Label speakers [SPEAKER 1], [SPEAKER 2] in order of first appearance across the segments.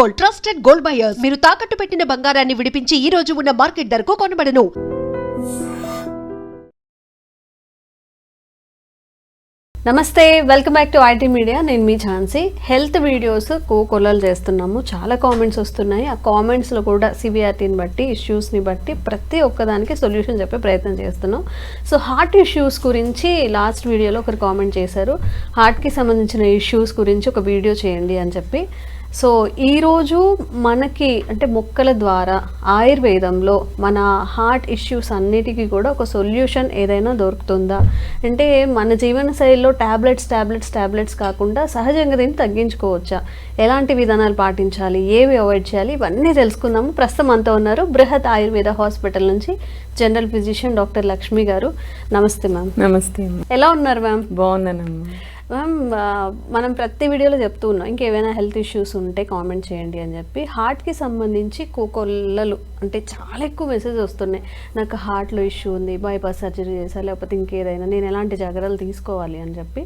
[SPEAKER 1] Gold trusted gold buyers. మీరు తాకట్టు పెట్టిన బంగారాన్ని విడిపించి ఈ రోజు ఉన్న మార్కెట్ ధరకు కొనబడను.
[SPEAKER 2] నమస్తే welcome back to IT media. నేను మీ ఝాన్సీ. హెల్త్ వీడియోస్ కోకొలలు చేస్తున్నాము. చాలా కామెంట్స్ వస్తున్నాయి. ఆ కామెంట్స్లో కూడా సివిఆర్టీని బట్టి ఇష్యూస్ని బట్టి ప్రతి ఒక్కదానికి సొల్యూషన్ చెప్పే ప్రయత్నం చేస్తున్నాం. సో హార్ట్ ఇష్యూస్ గురించి లాస్ట్ వీడియోలో ఒకరు కామెంట్ చేశారు. హార్ట్కి సంబంధించిన ఇష్యూస్ గురించి ఒక వీడియో చేయండి అని చెప్పి. సో ఈరోజు మనకి అంటే మొక్కల ద్వారా ఆయుర్వేదంలో మన హార్ట్ ఇష్యూస్ అన్నిటికీ కూడా ఒక సొల్యూషన్ ఏదైనా దొరుకుతుందా? అంటే మన జీవన శైలిలో ట్యాబ్లెట్స్ ట్యాబ్లెట్స్ ట్యాబ్లెట్స్ కాకుండా సహజంగా దీన్ని తగ్గించుకోవచ్చా? ఎలాంటి విధానాలు పాటించాలి? ఏవి అవాయిడ్ చేయాలి? ఇవన్నీ తెలుసుకుందాము. ప్రస్తుతం అంతా ఉన్నారు బృహత్ ఆయుర్వేద హాస్పిటల్ నుంచి జనరల్ ఫిజిషియన్ డాక్టర్ లక్ష్మి గారు. నమస్తే మ్యామ్.
[SPEAKER 3] నమస్తే
[SPEAKER 2] ఎలా ఉన్నారు మ్యామ్?
[SPEAKER 3] బాగున్నానమ్మా
[SPEAKER 2] మ్యామ్ uh, మనం ప్రతి వీడియోలో చెప్తూ ఉన్నాం ఇంకేమైనా హెల్త్ ఇష్యూస్ ఉంటే కామెంట్ చేయండి అని చెప్పి. హార్ట్కి సంబంధించి కోకొల్లలు అంటే చాలా ఎక్కువ మెసేజ్ వస్తున్నాయి. నాకు హార్ట్లో ఇష్యూ ఉంది బైపాస్ సర్జరీ చేసా లేకపోతే ఇంకేదైనా. నేను ఎలాంటి జాగ్రత్తలు తీసుకోవాలి అని చెప్పి.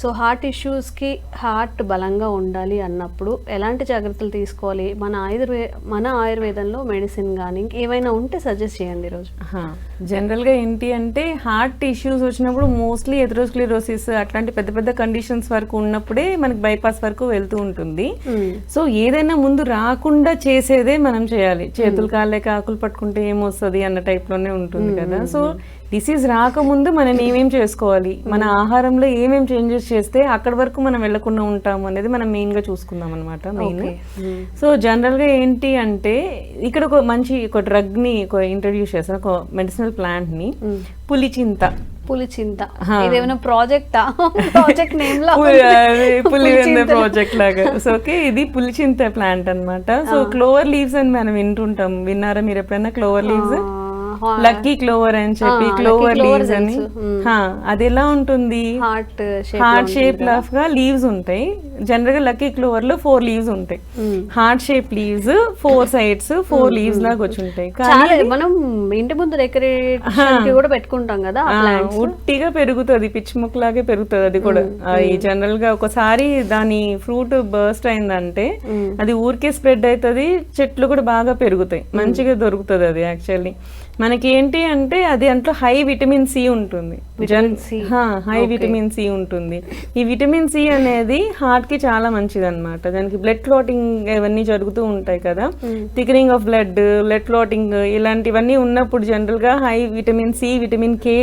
[SPEAKER 2] సో హార్ట్ ఇష్యూస్కి హార్ట్ బలంగా ఉండాలి అన్నప్పుడు ఎలాంటి జాగ్రత్తలు తీసుకోవాలి? మన ఆయుర్వే మన ఆయుర్వేదంలో మెడిసిన్ కానీ ఏమైనా ఉంటే సజెస్ట్ చేయండి ఈరోజు
[SPEAKER 3] జనరల్గా ఏంటి అంటే హార్ట్ ఇష్యూస్ వచ్చినప్పుడు మోస్ట్లీ ఎథరోస్క్లిరోసిస్ అట్లాంటి పెద్ద పెద్ద కండిషన్స్ వరకు ఉన్నప్పుడే మనకి బైపాస్ వరకు వెళ్తూ ఉంటుంది. సో ఏదైనా ముందు రాకుండా చేసేదే మనం చేయాలి. చేతులు కాళ్ళకి ఆకులు పట్టుకుంటే ఏమొస్తుంది అన్న type లోనే ఉంటుంది కదా. సో డిసీజ్ రాకముందు మనం ఏమేం చేసుకోవాలి? మన ఆహారంలో ఏమేం చేంజెస్ చేస్తే అక్కడి వరకు మనం వెళ్ళకుండా ఉంటాము అనేది మనం మెయిన్గా చూసుకుందాం అనమాట మెయిన్ సో జనరల్గా ఏంటి అంటే ఇక్కడ ఒక మంచి ఒక డ్రగ్ని ఒక ఇంట్రడ్యూస్ చేస్తారు ఒక మెడిసినల్ ప్లాంట్ని. పులిచింత.
[SPEAKER 2] పులిచింత. ఇదేమైనా ప్రాజెక్టా? ప్రాజెక్ట్ నేమ్ లా
[SPEAKER 3] పులివెంద ప్రాజెక్ట్ లాగా. సో ఓకే ఇది పులిచింత ప్లాంట్ అన్నమాట. సో క్లోవర్ లీవ్స్ అని మనం వింటుంటాం. విన్నారా మీరు ఎప్పుడైనా క్లోవర్ లీవ్స్ లక్కీ క్లోవర్ అని చెప్పి క్లోవర్ లీవ్స్ అని. అది ఎలా ఉంటుంది?
[SPEAKER 2] హార్ట్
[SPEAKER 3] హార్ట్ షేప్ లాఫ్గా లీవ్స్ ఉంటాయి. జనరల్గా లక్కీ క్లోవర్లో ఫోర్ లీవ్స్ ఉంటాయి heart shape leaves four sides four leaves లాగా వచ్చి ఉంటాయి
[SPEAKER 2] మనం ఇంటి ముందు డెకరేషన్కి కూడా పెట్టుకుంటాం కదా.
[SPEAKER 3] ఉట్టిగా పెరుగుతుంది పిచ్చి ముక్కలాగే పెరుగుతుంది అది కూడా. ఈ జనరల్గా ఒకసారి దాని ఫ్రూట్ బర్స్ట్ అయిందంటే అది ఊరికే స్ప్రెడ్ అవుతుంది చెట్లు కూడా బాగా పెరుగుతాయి. మంచిగా దొరుకుతుంది అది యాక్చువల్లీ మనకి ఏంటి అంటే అది అంట్లో హై విటమిన్ సి ఉంటుంది. హై విటమిన్ సి ఉంటుంది. ఈ విటమిన్ సి అనేది హార్ట్ కి చాలా మంచిది అనమాట దానికి బ్లడ్ క్లాటింగ్ ఇవన్నీ జరుగుతూ ఉంటాయి కదా. Thickening of blood blood clotting ఇలాంటివన్నీ ఉన్నప్పుడు జనరల్గా high vitamin C vitamin K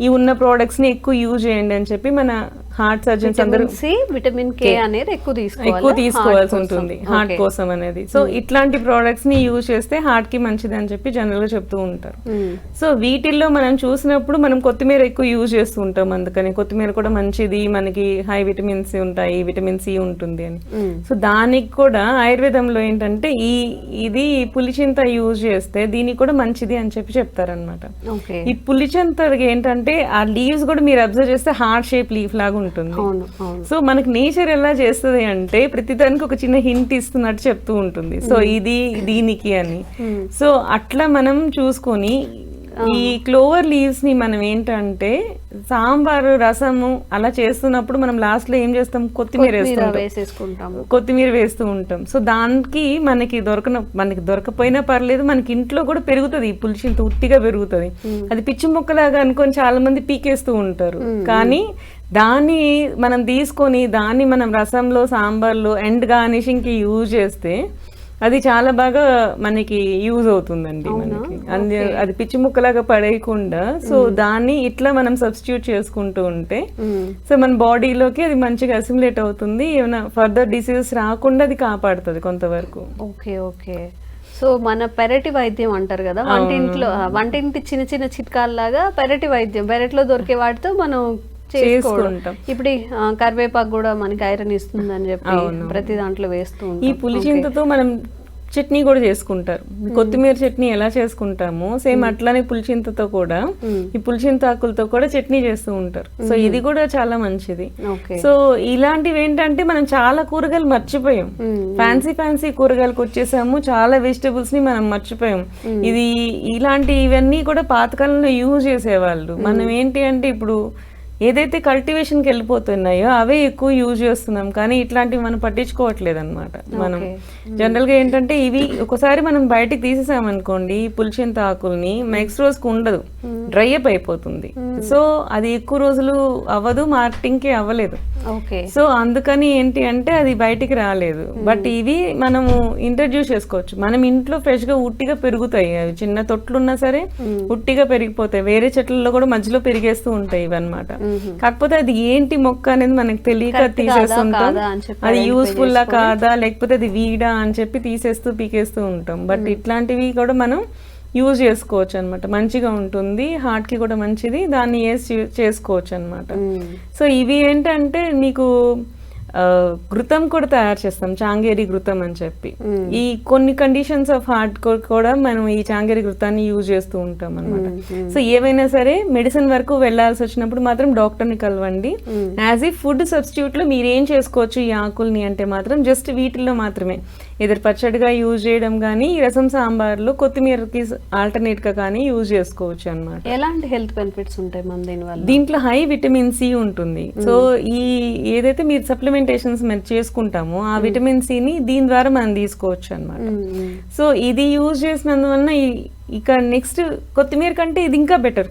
[SPEAKER 3] ఈ ఉన్న ప్రోడక్ట్స్ని ఎక్కువ యూజ్ చేయండి అని చెప్పి మన హార్ట్ సర్జన్స్ అందరూ
[SPEAKER 2] విటమిన్ సి విటమిన్ కే అనేది ఎక్కువ తీసుకోవాలి.
[SPEAKER 3] ఎక్కువ తీసుకోవాల్సి ఉంటుంది. హార్ట్ కోసం అనేది. సో ఇట్లాంటి ప్రోడక్ట్స్ని యూజ్ చేస్తే హార్ట్కి మంచిది అని చెప్పి జనరల్గా చెప్తూ ఉంటారు. సో వీటిల్లో మనం చూసినప్పుడు మనం కొత్తిమీర ఎక్కువ యూజ్ చేస్తూ ఉంటాం అందుకని. కొత్తిమీర కూడా మంచిది. మనకి హై విటమిన్స్ ఉంటాయి. విటమిన్ సి ఉంటుంది అని. సో దానికి కూడా ఆయుర్వేదంలో ఏంటంటే ఈ ఇది పులిచింత యూజ్ చేస్తే దీనికి కూడా మంచిది అని చెప్పి చెప్తారనమాట ఈ పులిచింత ఏంటంటే ఆ లీవ్స్ కూడా మీరు అబ్జర్వ్ చేస్తే హార్ట్ షేప్ లీఫ్ లాగా ఉంటుంది. సో మనకి నేచర్ ఎలా చేస్తుంది అంటే ప్రతిదానికి ఒక చిన్న హింట్ ఇస్తున్నట్టు చెప్తూ ఉంటుంది. సో ఇది దీనికి అని. సో అట్లా మనం చూసుకొని ఈ క్లోవర్ లీవ్స్ని మనం ఏంటంటే సాంబారు రసము అలా చేస్తున్నప్పుడు మనం లాస్ట్లో ఏం చేస్తాం? కొత్తిమీర
[SPEAKER 2] వేసేసుకుంటాము.
[SPEAKER 3] కొత్తిమీర వేస్తూ ఉంటాం. సో దానికి మనకి దొరకన మనకి దొరకపోయినా పర్లేదు మనకి ఇంట్లో కూడా పెరుగుతుంది. ఈ పులిచింత ఉట్టిగా పెరుగుతుంది. అది పిచ్చి మొక్కలాగా అనుకొని చాలా మంది పీకేస్తూ ఉంటారు. కానీ దాన్ని మనం తీసుకొని దాన్ని మనం రసంలో సాంబార్లో ఎండ్ గార్నిషింగ్కి యూజ్ చేస్తే అది చాలా బాగా మనకి యూజ్ అవుతుందండి మనకి. అంది అది పిచ్చి ముక్కలాగా పడేయకుండా సో దాన్ని ఇట్లా మనం సబ్స్టిట్యూట్ చేసుకుంటూ ఉంటే సో మన బాడీలోకి అది మంచిగా అసిమిలేట్ అవుతుంది ఏమైనా ఫర్దర్ డిసీజెస్ రాకుండా అది కాపాడుతుంది కొంతవరకు.
[SPEAKER 2] Okay okay. సో మన పెరటి వైద్యం అంటారు కదా వంటింట్లో వంటింటి చిన్న చిన్న చిట్కాల్లాగా పెరటి వైద్యం పెరట్లో దొరికే వాటితో మనం చేసుకోవడం.
[SPEAKER 3] చేసుకుంటాం.
[SPEAKER 2] ఇప్పుడు కరివేపాకు కూడా మనకి ఐరన్ ఇస్తుంది అని చెప్పి ప్రతి దాంట్లో వేస్తూ
[SPEAKER 3] ఈ పులిచింతతో మనం చట్నీ కూడా చేసుకుంటారు. కొత్తిమీర చట్నీ ఎలా చేసుకుంటామో సేమ్ అట్లానే పులిచింతతో కూడా ఈ పులిచింత ఆకులతో కూడా చట్నీ చేస్తూ ఉంటారు. సో ఇది కూడా చాలా మంచిది. సో ఇలాంటివి ఏంటంటే మనం చాలా కూరగాయలు మర్చిపోయాం. ఫ్యాన్సీ ఫ్యాన్సీ కూరగాయలకు వచ్చేసాము. చాలా వెజిటబుల్స్ని మనం మర్చిపోయాం. ఇది ఇలాంటి ఇవన్నీ కూడా పాతకాలంలో యూజ్ చేసేవాళ్ళు. మనం ఏంటి అంటే ఇప్పుడు ఏదైతే కల్టివేషన్కి వెళ్ళిపోతున్నాయో అవే ఎక్కువ యూజ్ చేస్తున్నాం. కానీ ఇట్లాంటివి మనం పట్టించుకోవట్లేదు అనమాట మనం జనరల్గా ఏంటంటే ఇవి ఒకసారి మనం బయటికి తీసేసామనుకోండి ఈ పులిచింత ఆకుల్ని నెక్స్ట్ రోజుకి ఉండదు. డ్రై అప్ అయిపోతుంది. సో అది ఎక్కువ రోజులు అవ్వదు మార్కెటింగ్కి అవ్వలేదు.
[SPEAKER 2] ఓకే.
[SPEAKER 3] సో అందుకని ఏంటి అంటే అది బయటికి రాలేదు. బట్ ఇవి మనము ఇంట్రడ్యూస్ చేసుకోవచ్చు. మనం ఇంట్లో ఫ్రెష్గా ఉట్టిగా పెరుగుతాయి. అవి చిన్న తొట్లు ఉన్నా సరే ఉట్టిగా పెరిగిపోతాయి. వేరే చెట్లలో కూడా మధ్యలో పెరిగేస్తూ ఉంటాయి ఇవన్నమాట. కాకపోతే అది ఏంటి మొక్క అనేది మనకు తెలియక తీసేస్తుంటాం. అది యూస్ఫుల్ లా కాదా లేకపోతే అది వీడా అని చెప్పి తీసేస్తూ పీకేస్తూ ఉంటాం. బట్ ఇట్లాంటివి కూడా మనం యూజ్ చేసుకోవచ్చు అనమాట మంచిగా ఉంటుంది హార్ట్కి కూడా మంచిది దాన్ని వేసి చేసుకోవచ్చు అనమాట సో ఇవి ఏంటంటే నీకు ఘృతం కూడా తయారు చేస్తాం చాంగేరి ఘృతం అని చెప్పి. ఈ కొన్ని కండిషన్స్ ఆఫ్ హార్ట్ కూడా మనం ఈ చాంగేరి ఘృతాన్ని యూజ్ చేస్తూ ఉంటాం అనమాట సో ఏవైనా సరే మెడిసిన్ వరకు వెళ్ళాల్సి వచ్చినప్పుడు మాత్రం డాక్టర్ని కలవండి యాజ్ ఈ ఫుడ్ సబ్స్టిట్యూట్లో మీరు ఏం చేసుకోవచ్చు ఈ ఆకుల్ని అంటే మాత్రం జస్ట్ వీటిల్లో మాత్రమే. ఎదురు పచ్చడిగా యూజ్ చేయడం కానీ రసం సాంబార్లో కొత్తిమీరకి ఆల్టర్నేట్గా కానీ యూజ్ చేసుకోవచ్చు అన్నమాట.
[SPEAKER 2] ఎలాంటి హెల్త్ బెనిఫిట్స్ ఉంటాయి మన దీనివల్ల?
[SPEAKER 3] దీంట్లో హై విటమిన్ సి ఉంటుంది. సో ఈ ఏదైతే మీరు సప్లిమెంటేషన్స్ మేము చేసుకుంటామో ఆ విటమిన్ సిని దీని ద్వారా మనం తీసుకోవచ్చు అన్నమాట. సో ఇది యూజ్ చేసినందువలన ఇక నెక్స్ట్ కొత్తిమీర కంటే ఇది ఇంకా బెటర్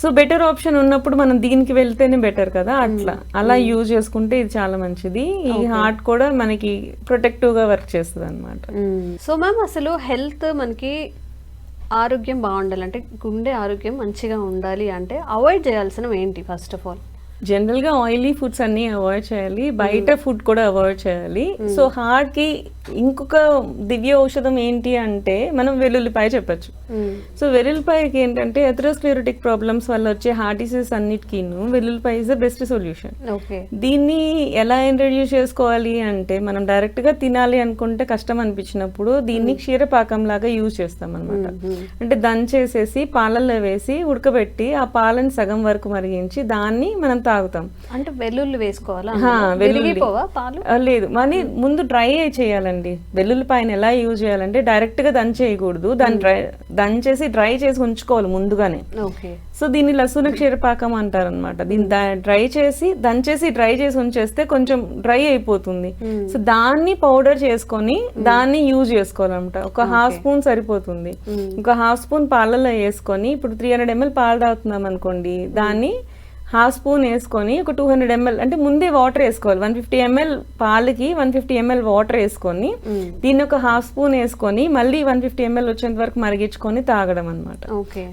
[SPEAKER 3] సో బెటర్ ఆప్షన్ ఉన్నప్పుడు మనం దీనికి వెళ్తేనే బెటర్ కదా అట్లా. అలా యూజ్ చేసుకుంటే ఇది చాలా మంచిది. ఈ హార్ట్ కూడా మనకి ప్రొటెక్టివ్గా వర్క్ చేస్తుంది అనమాట
[SPEAKER 2] సో మ్యామ్ అసలు హెల్త్ మనకి ఆరోగ్యం బాగుండాలి అంటే గుండె ఆరోగ్యం మంచిగా ఉండాలి అంటే అవాయిడ్ చేయాల్సినవి ఏంటి ఫస్ట్ ఆఫ్ ఆల్
[SPEAKER 3] జనరల్గా ఆయిలీ ఫుడ్స్ అన్ని అవాయిడ్ చేయాలి. బయట ఫుడ్ కూడా అవాయిడ్ చేయాలి. సో హార్ట్కి ఇంకొక దివ్య ఔషధం ఏంటి అంటే మనం వెల్లుల్లిపాయ చెప్పొచ్చు. సో వెల్లుల్లిపాయకి ఏంటంటే ఎథరోస్క్లెరోటిక్ ప్రాబ్లమ్స్ వల్ల వచ్చే హార్ట్ డిసీజ్ అన్నిటికీను వెల్లుల్లిపాయ ఇస్ ద బెస్ట్ సొల్యూషన్ దీన్ని ఎలా ఇంట్రడ్యూస్ చేసుకోవాలి అంటే మనం డైరెక్ట్గా తినాలి అనుకుంటే కష్టం అనిపించినప్పుడు దీన్ని క్షీరపాకం లాగా యూజ్ చేస్తాం అనమాట అంటే దంచేసేసి పాలల్లో వేసి ఉడకబెట్టి ఆ పాలని సగం వరకు మరిగించి దాన్ని మనం తాగుతాం.
[SPEAKER 2] అంటే వెల్లుల్లి వేసుకోవాలా?
[SPEAKER 3] వెల్లుల్లి. లేదు. మరి ముందు డ్రై చేయాలండి. వెల్లుల్లిపాయని ఎలా యూజ్ చేయాలంటే డైరెక్ట్గా దంచేయకూడదు. దాన్ని డ్రై దంచేసి డ్రై చేసి ఉంచుకోవాలి ముందుగానే. సో దీన్ని లసున క్షీరపాకం అంటారు అనమాట దీన్ని డ్రై చేసి దంచేసి డ్రై చేసి ఉంచేస్తే కొంచెం డ్రై అయిపోతుంది. సో దాన్ని పౌడర్ చేసుకొని దాన్ని యూజ్ చేసుకోవాలన్నమాట. ఒక హాఫ్ స్పూన్ సరిపోతుంది. ఒక హాఫ్ స్పూన్ పాలలో వేసుకొని ఇప్పుడు త్రీ హండ్రెడ్ ఎంఎల్ పాలు తాగుతున్నాం అనుకోండి దాన్ని హాఫ్ స్పూన్ వేసుకొని ఒక టూ హండ్రెడ్ ఎంఎల్ అంటే ముందే వాటర్ వేసుకోవాలి. వన్ ఫిఫ్టీ ఎంఎల్ పాలకి వన్ ఫిఫ్టీ ఎంఎల్ వాటర్ వేసుకొని దీన్ని ఒక హాఫ్ స్పూన్ వేసుకొని మళ్ళీ వన్ ఫిఫ్టీ ఎంఎల్ వచ్చేంత వరకు మరిగించుకొని తాగడం అనమాట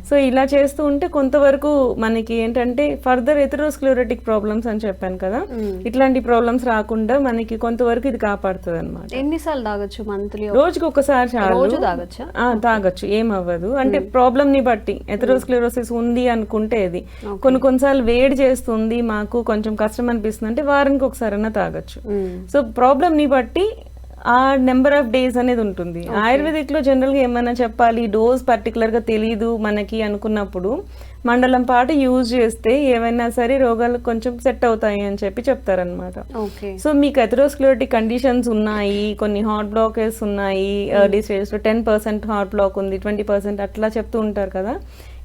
[SPEAKER 3] సో ఇలా చేస్తూ ఉంటే కొంతవరకు మనకి ఏంటంటే ఫర్దర్ ఎథరోస్క్లెరోటిక్ ప్రాబ్లమ్స్ అని చెప్పాను కదా ఇట్లాంటి ప్రాబ్లమ్స్ రాకుండా మనకి కొంతవరకు ఇది కాపాడుతుంది అనమాట
[SPEAKER 2] ఎన్నిసార్లు తాగొచ్చు మంత్లీ?
[SPEAKER 3] రోజుకి ఒకసారి చాలు.
[SPEAKER 2] రోజు తాగొచ్చా?
[SPEAKER 3] ఆ, తాగొచ్చు. ఏం అవ్వదు. అంటే ప్రాబ్లమ్ని బట్టి. ఎథరోస్క్లెరోసిస్ ఉంది అనుకుంటే ఇది. కొన్ని కొన్నిసార్లు వేడి చేస్తుంది మాకు కొంచెం కష్టం అనిపిస్తుంది అంటే వారానికి ఒకసారైనా తాగొచ్చు. సో ప్రాబ్లమ్ని బట్టి ఆ నెంబర్ ఆఫ్ డేస్ అనేది ఉంటుంది. ఆయుర్వేదిక్లో జనరల్గా ఏమైనా చెప్పాలి డోస్ పర్టికులర్గా తెలియదు మనకి అనుకున్నప్పుడు మండలం పాటు యూజ్ చేస్తే ఏవైనా సరే రోగాలు కొంచెం సెట్ అవుతాయి అని చెప్పి చెప్తారనమాట సో మీకు ఎథరోస్క్లెరోటిక్ కండిషన్స్ ఉన్నాయి కొన్ని హార్ట్ బ్లాకేజ్ ఉన్నాయి ఎర్లీ స్టేజ్లో టెన్ పర్సెంట్ హార్ట్ బ్లాక్ ఉంది ట్వంటీ పర్సెంట్ అట్లా చెప్తూ ఉంటారు కదా.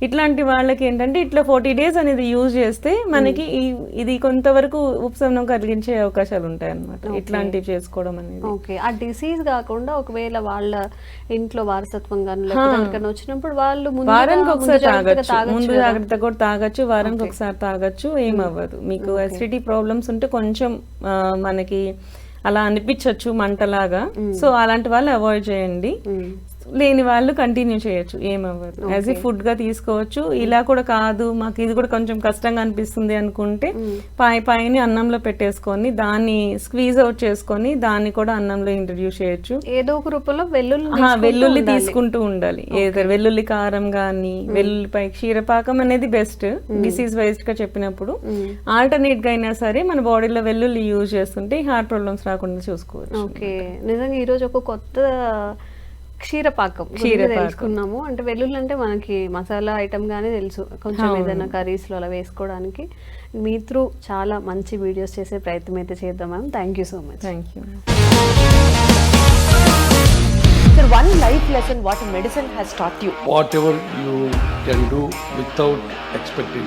[SPEAKER 3] ఇట్లాంటి వాళ్ళకి ఏంటంటే ఇట్లా ఫార్టీ డేస్ అనేది యూజ్ చేస్తే మనకి ఈ- ఇది కొంతవరకు ఉపశమనం కలిగించే అవకాశాలు ఉంటాయి అన్నమాట ఇట్లాంటివి చేసుకోవడం అనేది.
[SPEAKER 2] ఓకే. ఆ డిసీజ్ కాకుండా ఒకవేళ వాళ్ళ ఇంట్లో వారసత్వం కానీ లేకపోతే ఎవరికైనా వచ్చినప్పుడు వాళ్ళు
[SPEAKER 3] వారానికి
[SPEAKER 2] ముందు
[SPEAKER 3] ఒకసారి తాగొచ్చు. ముందు? జాగ్రత్త కూడా తాగొచ్చు. వారానికి ఒకసారి తాగొచ్చు. ఏం అవ్వదు. మీకు ఎసిడిటీ ప్రాబ్లమ్స్ ఉంటే కొంచెం మనకి అలా అనిపించవచ్చు మంటలాగా. సో అలాంటి వాళ్ళు అవాయిడ్ చేయండి. లేని వాళ్ళు కంటిన్యూ చేయొచ్చు ఏమవ్వదు. యాజ్ ఏ ఫుడ్గా తీసుకోవచ్చు. ఇలా కూడా కాదు మాకు ఇది కూడా కొంచెం కష్టంగా అనిపిస్తుంది అనుకుంటే పాయి పాయిని అన్నంలో పెట్టేసుకొని దాన్ని స్క్వీజ్ అవుట్ చేసుకొని దాన్ని కూడా అన్నంలో ఇంట్రడ్యూస్ చేయొచ్చు.
[SPEAKER 2] ఏదో ఒక రూపంలో వెల్లుల్లి
[SPEAKER 3] వెల్లుల్లి తీసుకుంటూ ఉండాలి. ఏదో వెల్లుల్లి కారం గాని వెల్లుల్లిపై క్షీరపాకం అనేది బెస్ట్ డిసీజ్ వైజ్గా చెప్పినప్పుడు. ఆల్టర్నేట్గా అయినా సరే మన బాడీలో వెల్లుల్లి యూజ్ చేస్తుంటే హార్ట్ ప్రాబ్లమ్స్ రాకుండా చూసుకోవచ్చు.
[SPEAKER 2] ఓకే నిజంగా ఈ రోజు ఒక కొత్త క్షీరపాకం తెలుసుకున్నాము. అంటే వెల్లుల్లి అంటే మనకి మసాలా ఐటమ్ గానే తెలుసు. కొంచెం ఏదైనా కర్రీస్లో అలా వేసుకోవడానికి. మీ త్రూ చాలా మంచి వీడియోస్ చేసే ప్రయత్నం అయితే చేద్దాం ma'am. Thank you so much
[SPEAKER 3] thank you
[SPEAKER 1] Sir, one life lesson what medicine has taught you.
[SPEAKER 4] whatever you can do without expecting.